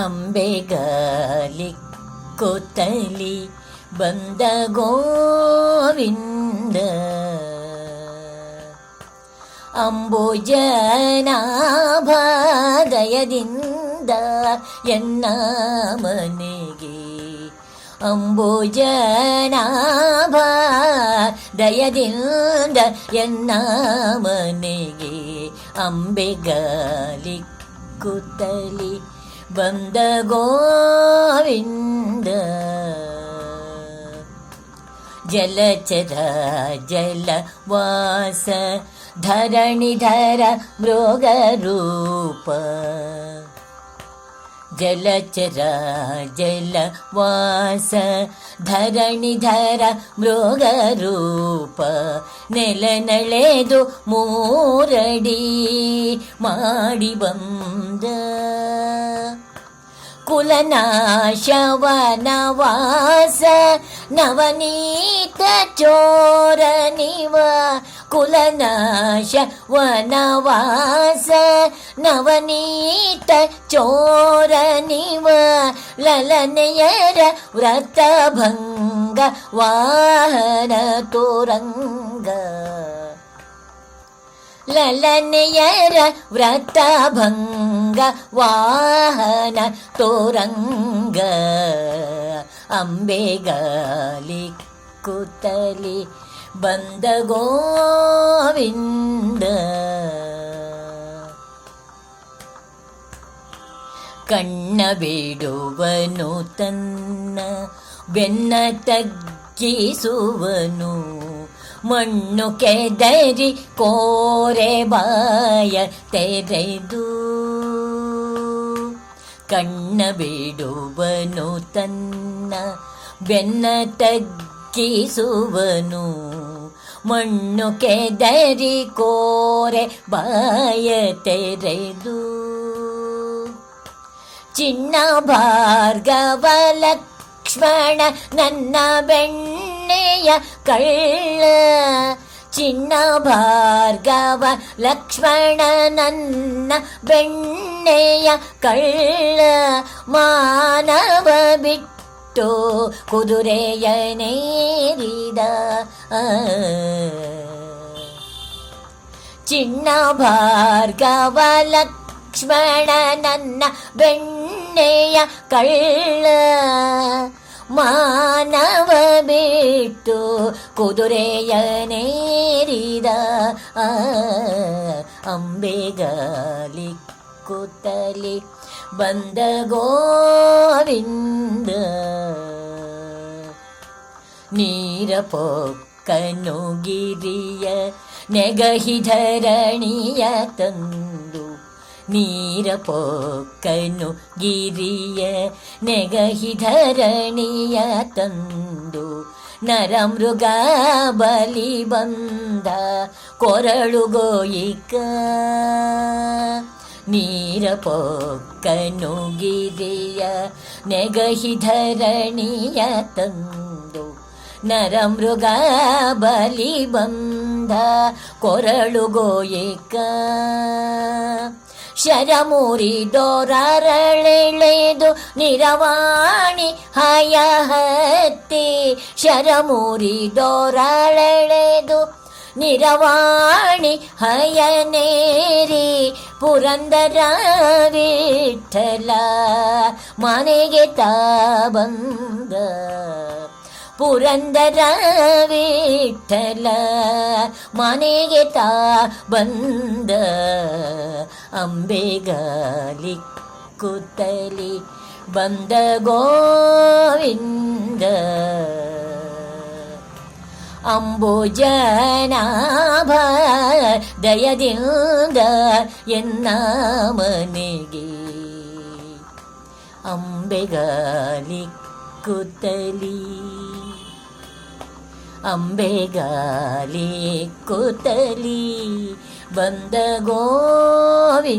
അംബെകലിക്കുത്തലി ബന്ധ ഗോവിന്ദ അംബുജനാഭാദയദിന്ദ എന്ന മനഗി ಅಂಬುಜನಾಭ ದಯದಿಂದ ಎನ್ನ ಮನೆಗೆ ಅಂಬೆಗಲಿ ಕುತ್ತಲಿ വന്ദ ഗോവിന്ദ ജലചര ജലവാസ ധരണിധര മൃഗരൂപ ജലചര ജലവാസ ധരണിധര മൃഗരൂപ ನೆಲನಳೆದು ಮೂರಡಿ ಮಾಡಿ ಬಂದ कुलनाशवनवास नवनीत चोरनिव कुलनाश वनवास नवनीत चोरनिव ललनयर व्रतभङ्ग वाहन तुरङ्ग ಲಲನೆಯರ ವ್ರತಭಂಗ ವಾಹನ ತೋರಂಗ ಅಂಬೆಗಾಲಿ ಕುತಲಿ ಬಂದ ಗೋವಿಂದ ಕಣ್ಣ ಬಿಡುವನು ತನ್ನ ಬೆನ್ನ ತಗ್ಗಿಸುವನು ಮಣ್ಣು ಕೆದರಿ ಕೋರೆ ಬಾಯ ತೆರೆದು ಕಣ್ಣ ಬಿಡುವನು ತನ್ನ ಬೆನ್ನ ತಗ್ಗಿಸುವನು ಮಣ್ಣು ಕೆದರಿ ಕೋರೆ ಬಾಯ ತೆರೆದು ಚಿನ್ನ ಭಾರ್ಗವ ಲಕ್ಷ್ಮಣ ನನ್ನ ಬೆಣ್ಣ கண்ணைய கள்ள சின்ன பார்கவ லக்ஷ்மண நன்ன ಬೆಣ್ಣೆಯ ಕಳ್ಳ ಮಾನವ ಬಿಟ್ಟು ಕುದುರೆಯ ನೇರಿದ ಚಿನ್ನ ಭಾರ್ಗವ ಲಕ್ಷ್ಮಣ ನನ್ನ ಬೆಣ್ಣೆಯ ಕಳ್ಳ ಮಾನವ ಬಿ തൊഴുത്തിട്ടു കുതിരയ നേരിത അംബികലിക്കുത്തലി ಬಂದ ಗೋವಿಂದ ನೀರ ಪೊಕ್ಕನು ಗಿರಿಯ ನೆಗಹಿ ಧರಣಿಯ ತಂದು ನೀರ ಪೊಕ್ಕನು ಗಿರಿಯ ನೆಗಹಿ ಧರಣಿಯ ತಂದು ನರಮೃಗ ಬಲಿ ಬಂದ ಕೊರಳುಗೋಯಿಕ ನೀರ ಪೊಕ್ಕನುಗಿದೆಯ ನೆಗಹಿ ಧರಣಿಯ ತಂದು ನರಮೃಗ ಬಲಿ ಬಂದ ಕೊರಳುಗೋಯಿಕ ಶರಮೂರಿದೋರರಳೆಳೆದು ನಿರವಾಣಿ ಹಯ ಹತ್ತಿ ಶರಮೂರಿದೋರಳೆಳೆದು നിരവാണി ഹയനേരി ಪುರಂದರ ವಿಠಲ ಮನೆಗೆ ತಾ ಬಂದ ಪುರಂದರ ವಿಠಲ ಮನೆಗೆ ತಾ ಬಂದ ಅಂಬೆಗಾಲಿ ಕುತ್ತಲಿ ಬಂದ ಗೋವಿಂದ ಅಂಬೋಜನಾಭ ದಯದಿಂದ ಎನ್ನ ಮನೆಗೆ ಅಂಬೆಗಾಲಿ ಕುತ್ತಲಿ ಅಂಬೆಗಾಲಿ ಕೂತಲಿ ಬಂದ ಗೋವಿಂದ